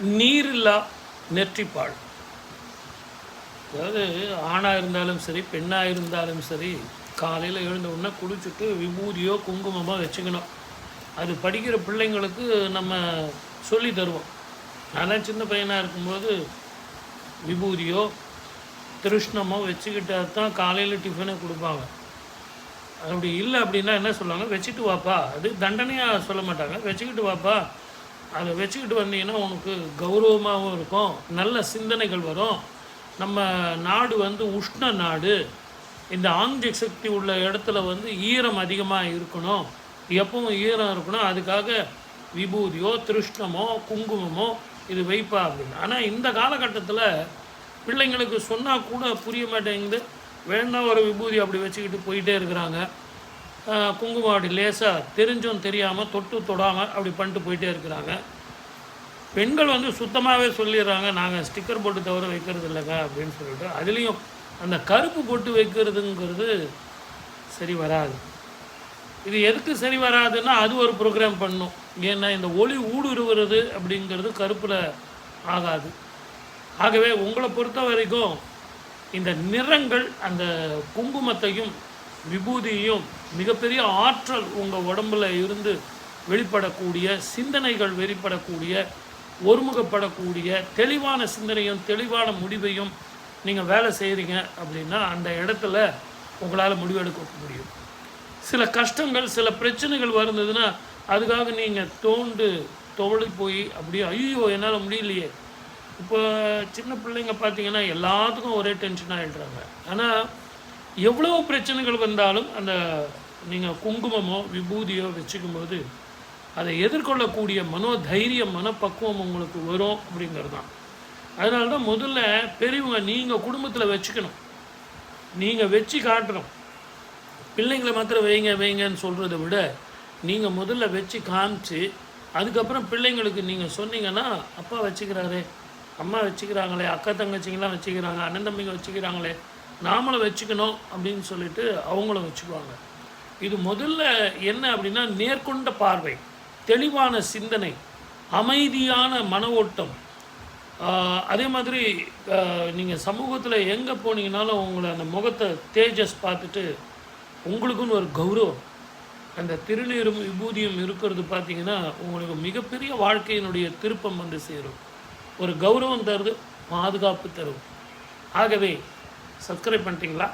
நீரில்லா நெற்றிப்பாள் அதாவது ஆணாக இருந்தாலும் சரி பெண்ணாக இருந்தாலும் சரி காலையில் எழுந்த உடனே குளிச்சுட்டு விபூதியோ குங்குமமோ வச்சுக்கணும். அது படிக்கிற பிள்ளைங்களுக்கு நம்ம சொல்லி தருவோம். நான் சின்ன பையனாக இருக்கும்போது விபூதியோ திருஷ்ணமோ வச்சுக்கிட்டா தான் காலையில் டிஃபனே கொடுப்பாங்க. அப்படி இல்லை அப்படின்னா என்ன சொல்லுவாங்க? வச்சுட்டு வாப்பா. அது தண்டனையாக சொல்ல மாட்டாங்க. வச்சுக்கிட்டு வாப்பா. அதை வச்சுக்கிட்டு வந்தீங்கன்னா உனக்கு கௌரவமாகவும் இருக்கும். நல்ல சிந்தனைகள் வரும். நம்ம நாடு வந்து உஷ்ண நாடு. இந்த ஆங்கிக் சக்தி உள்ள இடத்துல வந்து ஈரம் அதிகமாக இருக்கணும். எப்பவும் ஈரம் இருக்கணும். அதுக்காக விபூதியோ திருஷ்ணமோ குங்குமமோ இது வைப்பா அப்படின்னு ஆனால் இந்த காலகட்டத்தில் பிள்ளைங்களுக்கு சொன்னால் கூட புரிய மாட்டேங்குது. வேணா ஒரு விபூதி அப்படி வச்சுக்கிட்டு போயிட்டே இருக்கிறாங்க. குங்குமம் அப்படி லேசாக தெரிஞ்சும் தெரியாமல் தொட்டு தொடாமல் அப்படி பண்ணிட்டு போயிட்டே இருக்கிறாங்க. பெண்கள் வந்து சுத்தமாகவே சொல்லிடுறாங்க நாங்கள் ஸ்டிக்கர் போட்டு தவிர வைக்கிறது இல்லைங்க அப்படின்னு சொல்லிட்டு அதுலேயும் அந்த கருப்பு போட்டு வைக்கிறதுங்கிறது சரி வராது. இது எதுக்கு சரி வராதுன்னா அது ஒரு ப்ரோக்ராம் பண்ணும். ஏன்னா இந்த ஒளி ஊடுருவுறது அப்படிங்கிறது கருப்பில் ஆகாது. ஆகவே உங்களை பொறுத்த வரைக்கும் இந்த நிறங்கள் அந்த குங்குமத்தையும் விபூதியும் மிகப்பெரிய ஆற்றல் உங்கள் உடம்புல இருந்து வெளிப்படக்கூடிய சிந்தனைகள் வெளிப்படக்கூடிய ஒருமுகப்படக்கூடிய தெளிவான சிந்தனையும் தெளிவான முடிவையும் நீங்கள் வேலை செய்கிறீங்க அப்படின்னா அந்த இடத்துல உங்களால் முடிவெடுக்க முடியும். சில கஷ்டங்கள் சில பிரச்சனைகள் வருந்ததுன்னா அதுக்காக நீங்கள் தோண்டு தோழி போய் அப்படியே ஐயோ என்னால் முடியலையே. இப்போ சின்ன பிள்ளைங்க பார்த்தீங்கன்னா எல்லாத்துக்கும் ஒரே டென்ஷன் ஆகிடுறாங்க ஆனால் எவ்வளோ பிரச்சனைகள் வந்தாலும் அந்த நீங்கள் குங்குமமோ விபூதியோ வச்சுக்கும்போது அதை எதிர்கொள்ளக்கூடிய மனோதைரியம் மனப்பக்குவம் உங்களுக்கு வரும் அப்படிங்கிறது தான் அதனால தான் முதல்ல பெரியவங்க நீங்கள் குடும்பத்தில் வச்சுக்கணும். நீங்கள் வச்சு காட்டணும். பிள்ளைங்களை மாத்திரம் வைங்க வைங்கன்னு சொல்கிறத விட நீங்கள் முதல்ல வச்சு காமிச்சு அதுக்கப்புறம் பிள்ளைங்களுக்கு நீங்கள் சொன்னீங்கன்னா அப்பா வச்சுக்கிறாரே அம்மா வச்சுக்கிறாங்களே அக்கா தங்கச்சிங்கெலாம் வச்சுக்கிறாங்க அண்ணன் தம்பிங்க வச்சுக்கிறாங்களே நாமளும் வச்சுக்கணும் அப்படின்னு சொல்லிட்டு அவங்களும் வச்சுக்குவாங்க. இது முதல்ல என்ன அப்படின்னா நேர்கொண்ட பார்வை தெளிவான சிந்தனை அமைதியான மன ஓட்டம். அதே மாதிரி நீங்கள் சமூகத்தில் எங்கே போனீங்கனாலும் உங்களை அந்த முகத்தை தேஜஸ் பார்த்துட்டு உங்களுக்குன்னு ஒரு கௌரவம். அந்த திருநீரும் விபூதியும் இருக்கிறது பார்த்தீங்கன்னா உங்களுக்கு மிகப்பெரிய வாழ்க்கையினுடைய திருப்பம் வந்து சேரும். ஒரு கௌரவம் தருது பாதுகாப்பு தரும். ஆகவே சப்ஸ்கிரைப் பண்ணிட்டீங்களா?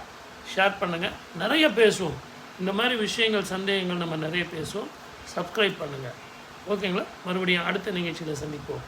ஷேர் பண்ணுங்கள் நிறைய பேசுவோம். இந்த மாதிரி விஷயங்கள் சந்தேகங்கள் நம்ம நிறைய பேசுவோம். சப்ஸ்கிரைப் பண்ணுங்கள் ஓகேங்களா? மறுபடியும் அடுத்த நிகழ்ச்சியில் சந்திப்போம்.